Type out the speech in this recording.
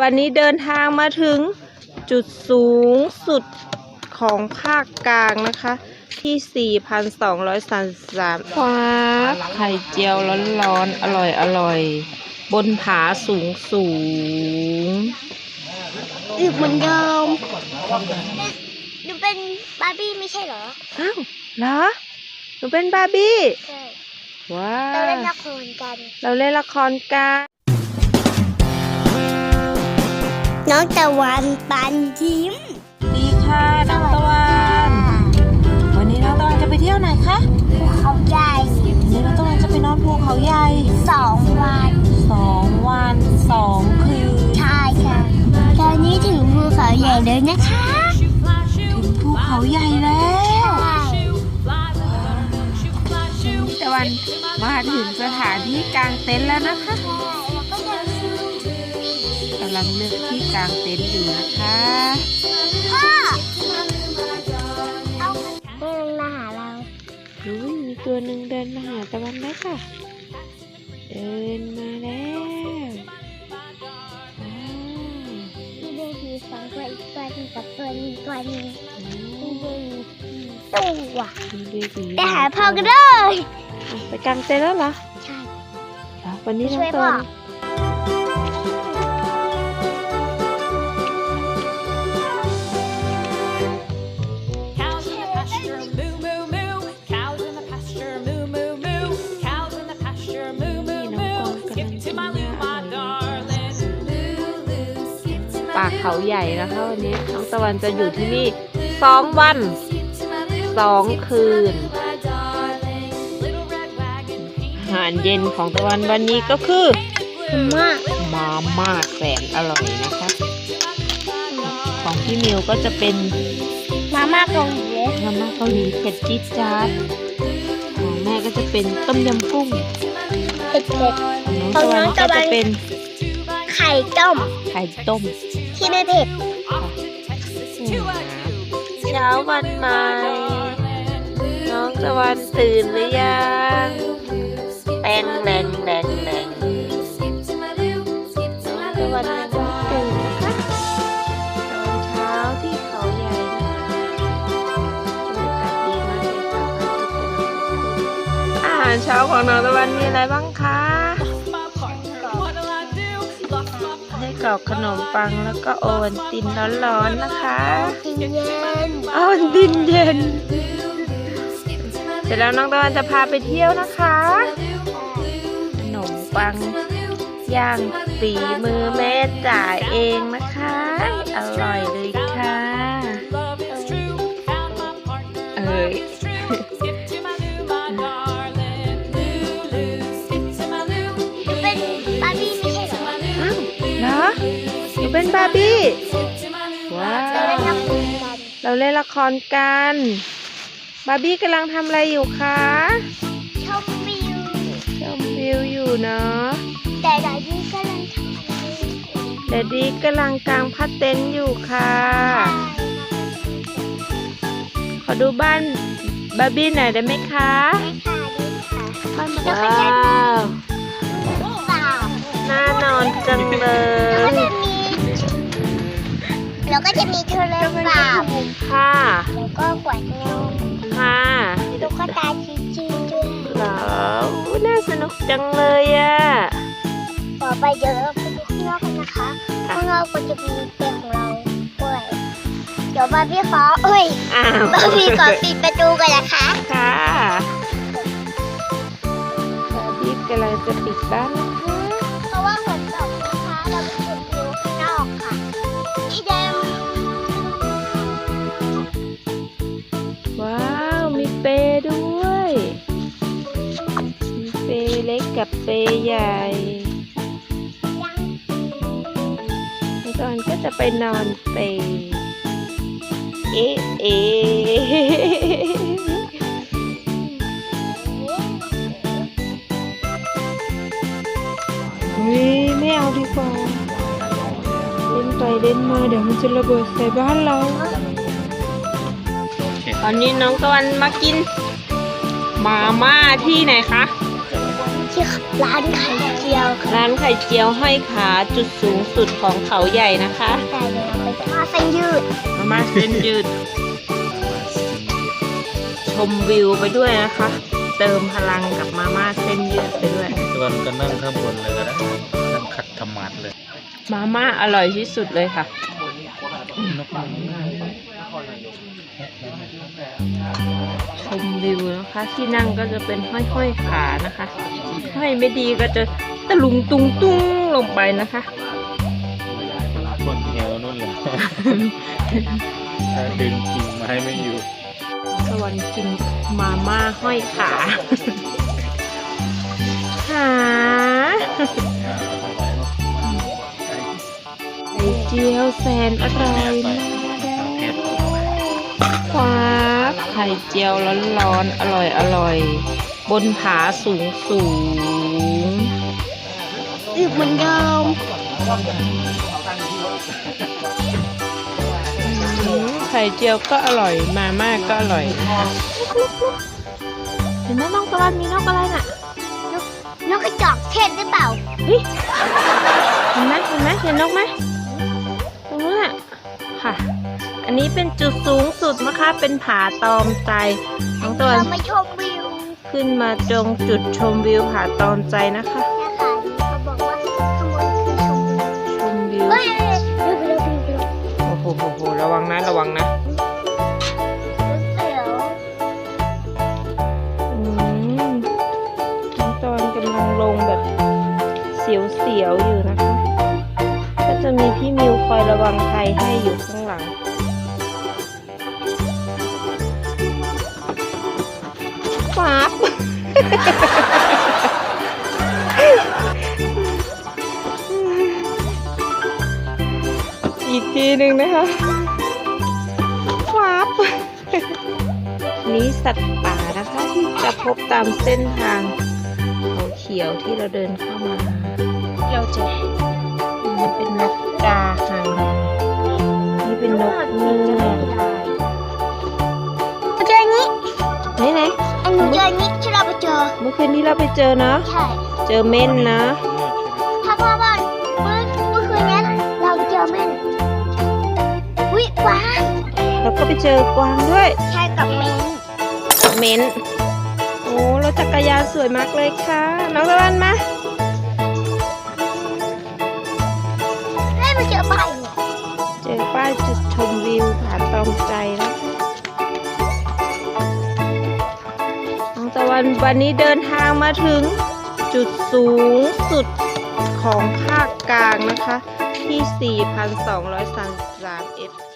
วันนี้เดินทางมาถึงจุดสูงสุดของภาคกลางนะคะ ที่ 4,233ว้าไข่เจียวร้อนๆ อร่อยอร่อยๆบนผาสูงสูงอึเหมือนเดิมหนูเป็นบาร์บี้ไม่ใช่เหรอ อ้าวเหรอหนูเป็นบาร์บี้ ใช่ ว้าเราเล่นวละครกัน เราเล่นละครกัน น้องตะวันปันยิ้ม ดีค่ะน้องตะวัน วันนี้น้องตะวันจะไปเที่ยวไหนคะภูเขาใหญ่วันนี้น้องตะวันจะไปนอนภูเขาใหญ่สองวันสองวันสองคืนใช่ค่ะ ตอนนี้ถึงภูเขาใหญ่เลยนะคะถึงภูเขาใหญ่แล้วใช่ตะวันมาถึงสถานที่กางเต็นท์แล้วนะคะแล้วก็เดินกำลังเลือกที่กางเต็นท์อยู่นะคะพ่อเอาเดินมาหาเราอุ้ยมีตัวหนึ่งเดินมาหาตะวันแล้วค่ะ เดินมาแล้วว้าวมีเบบีสองตัวอีกตัวหนึงกับตัวนี้ตัวนี้โอ้มีเบบีตัวมีเบบีไปหาพ่อกันเลยอะไปกางเต็นท์แล้วเหรอ ใช่เหรอวันนี้น้ช่องวยตะพ่อวัน ป่า my เขา loo. ใหญ่นะคะวันนี้น้องตะวันจะอยู่ที่นี่สองวัน Skip to my loo. สองคืน My darling. Little red wagon อาหารเย็นของตะวันวันนี้ก็คือมากมาม่าแสนอร่อยนะคะ ของพี่มิวก็จะเป็นมาม่าเกาหลีมาม่าเกาหลีเผ็ดจี๊ดจ๊าดของแม่ก็จะเป็นต้มยำกุ้งเผ็ดของน้องตะวันก็จะเป็นๆไข่ต้ม ไข่ต้ม ที่ไม่เผ็ดเช้าวันใหม่น้องตะวันตื่นหรือยังแปงแรงแรงแรงตะวันยังไม่ตื่นนะคะตอนเช้าที่เขาใหญ่นะคะบรรยากาศดีมากเลยค่ะอาหารเช้าของน้องตะวันมีอะไรบ้างคะ กรอกขนมปังแล้วก็โอวันตินร้อนๆนะคะกินเย็นโอวันตินเย็น เสร็จแล้วน้องตะวันจะพาไปเที่ยวนะคะ ขนมปังย่างฝีมือแม่จ่ายเองนะคะ อร่อยเลย นูเป็นบาร์บี้ว้าเราเล่นละวครกันเราเล่นละครกัน บาร์บี้กำลังทำอะไรอยู่คะชมวิวชมวิวอยู่เนาะแต่ดาดี้ก็ลังทำอะไรอยู่เดดดี้กำลังกางพัดเต็นท์อยู่ค่ะ ขอดูบ้านบาร์บี้หน่อยได้ไหมคะได้ค่ะได้ค่ะว้าวน่านอนจังเลย แล้วก็จะมีโทรศัพท์ค่ะ แล้วก็ขวดนมค่ะตุ๊กตาจีๆด้วยเหรออุ๊ยน่าสนุกจังเลยอะต่อไปเดี๋ยวเราไปดูข้างนอกกันนะคะข้างนอกก็จะมีเตียงของเราด้วยเดี๋ยวบาร์บี้ขอเอ้ยอ้าวบาร์บี้ขอปิดประตูกันนะคะค่ะบาร์บี้กำลังจะปิดบ้านนะคะ กับเปรย์ใหญ่ยังแล้วตอนก็จะไปนอนเปรย์เอ๊ะเอ๊ะเฮ้ยไม่เอาดีกว่า เล่นไปเล่นมาเดี๋ยวมันจะระเบิดใส่บ้านเรา ตอนนี้น้องตะวันมากิน มาม่าที่ไหนคะ ที่ร้านไข่เจียวค่ะร้านไข่เจียวห้อยขาจุดสูงสุดของเขาใหญ่นะคะแต่เดี๋ยวเราไปทอดเส้นยืดมาม่าเส้นยืด ชมวิวไปด้วยนะคะ เติมพลังกับมาม่าเส้นยืดไปด้วยตะวันก็นั่งข้างบนเลยก็ได้นั่งขัดธรรมัดเลย มาม่าอร่อยที่สุดเลยค่ะ นกมันชมวิวนะคะ ที่นั่งก็จะเป็นห้อยๆขานะคะห้อยไม่ดีก็จะตะลุงตุงตุ้งลงไปนะคะบนเหวนู่นแหละถ้าดึงกิ่งไม้ไม่อยู่สวรรค์กินมาม่าห้อยขาขา เจียวแสนอร่อยมากว้าบไข่เจียวร้อนๆอร่อยอร่อยๆบนผาสูงสูงอึบเหมือนเดิมอืมไข่เจียวก็อร่อยมาม่าก็อร่อยนะคะเห็นไหมน้องตะวันมีนกอะไรน่ะนกกระจอกเทศหรือเปล่าเฮ้ยเห็นไหมเห็นไหมเห็นนกไหมตรงนู้นน่ะ ค่ะ อันนี้เป็นจุดสูงสุดนะคะ เป็นผาตอมใจน้องตะวันเราไม่ชมวิวขึ้นมาตรงจุดชมวิวผาตอมใจนะคะนะคะเขาบอกว่าข้างบนคือชมวิวชมวิวเฮ้ยเร็วเร็วเร็วเร็วโอ้โหโหโหระวังนะระวังนะเร็วอืมน้องตะวันกำลังลงแบบเสียวๆอยู่นะคะก็ จะมีพี่มิวคอยระวังภัยให้อยู่ข้างหลังฟับอีกทีหนึ่งนะคะฟับนี้สัตว์ป่านะคะที่จะพบตามเส้นทางเขาเขียวที่เราเดินเข้ามา เราจะ นี่เป็นนกกาหังนี่เป็นนกเงือกเจออันนี้ไหนไหนอันนี้เจออันนี้ที่เราไปเจอ เมื่อคืนนี้เราไปเจอเนาะใช่ เจอเม่นนะถ้าพ่อบ้านเมื่อเมื่อคืนนี้เราเจอแม่นวิกวางแล้วก็ไปเจอกวางด้วย ใช่กับเมนเม้นโอ้รถจักรยานสวยมากเลยค่ะ น้องตะวันมา แม่มาเจอใบเนี่ยเจอป้ายจุดชมวิวผาตอมใจแล้วน้องตะวันวันนี้เดินทางมาถึงจุดสูงสุดของภาคกลางนะคะ ที่ 4,233 ft